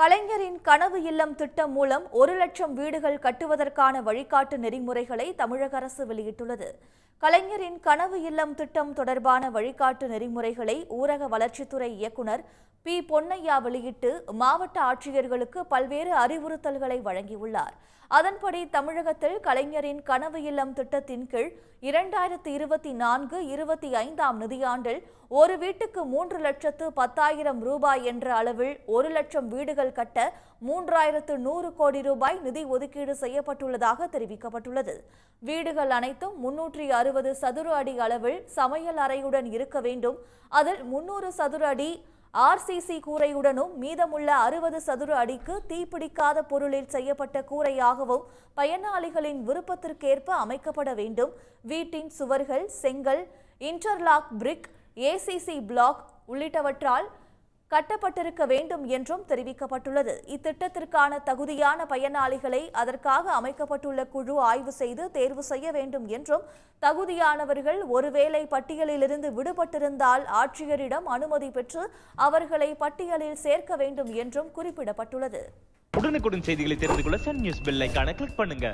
கலைஞரின் கனவு இல்லம் திட்டம் மூலம் ஒரு லட்சம் வீடுகள் கட்டுவதற்கான வழிகாட்டு நெறிமுறைகளை தமிழக அரசு வெளியிட்டுள்ளது. கலைஞரின் கனவு இல்லம் திட்டம் தொடர்பான வழிகாட்டு நெறிமுறைகளை ஊரக வளர்ச்சித்துறை இயக்குனர் பி. பொன்னையா வெளியிட்டு மாவட்ட ஆட்சியர்களுக்கு பல்வேறு அறிவுறுத்தல்களை வழங்கியுள்ளார். அதன்படி தமிழகத்தில் கலைஞரின் கனவு இல்லம் திட்டத்தின் கீழ் இரண்டாயிரத்தி இருபத்தி நான்கு இருபத்தி ஐந்தாம் நிதியாண்டில் ஒரு வீட்டுக்கு மூன்று லட்சத்து பத்தாயிரம் ரூபாய் என்ற அளவில் ஒரு லட்சம் வீடுகள் கட்ட மூன்றாயிரத்து நூறு கோடி ரூபாய் நிதி ஒதுக்கீடு செய்யப்பட்டுள்ளதாக தெரிவிக்கப்பட்டுள்ளது. வீடுகள் அனைத்தும் முன்னூற்றி அறுபது சதுர அடி அளவில் சமையல் அறையுடன் இருக்க வேண்டும். அதில் முன்னூறு சதுர அடி ஆர்சிசி கூரையுடனும் மீதமுள்ள அறுபது சதுர அடிக்கு தீப்பிடிக்காத பொருளில் செய்யப்பட்ட கூரையாகவும் பயனாளிகளின் விருப்பத்திற்கேற்ப அமைக்கப்பட வேண்டும். வீட்டின் சுவர்கள் செங்கல் இன்டர்லாக் பிரிக் ஏசிசி பிளாக் உள்ளிட்டவற்றால் கட்டப்பட்டிருக்க வேண்டும் என்றும் தெரிவிக்கப்பட்டுள்ளது. இத்திட்டத்திற்கான தகுதியான பயனாளிகளை அதற்காக அமைக்கப்பட்டுள்ள குழு ஆய்வு செய்து தேர்வு செய்ய வேண்டும் என்றும் தகுதியானவர்கள் ஒருவேளை பட்டியலிலிருந்து விடுபட்டிருந்தால் ஆட்சியரிடம் அனுமதி பெற்று அவர்களை பட்டியலில் சேர்க்க வேண்டும் என்றும் குறிப்பிடப்பட்டுள்ளது. உடனுக்குடன் செய்திகளை தெரிந்து கொள்ள சன் நியூஸ் பெல் கிளிக் பண்ணுங்க.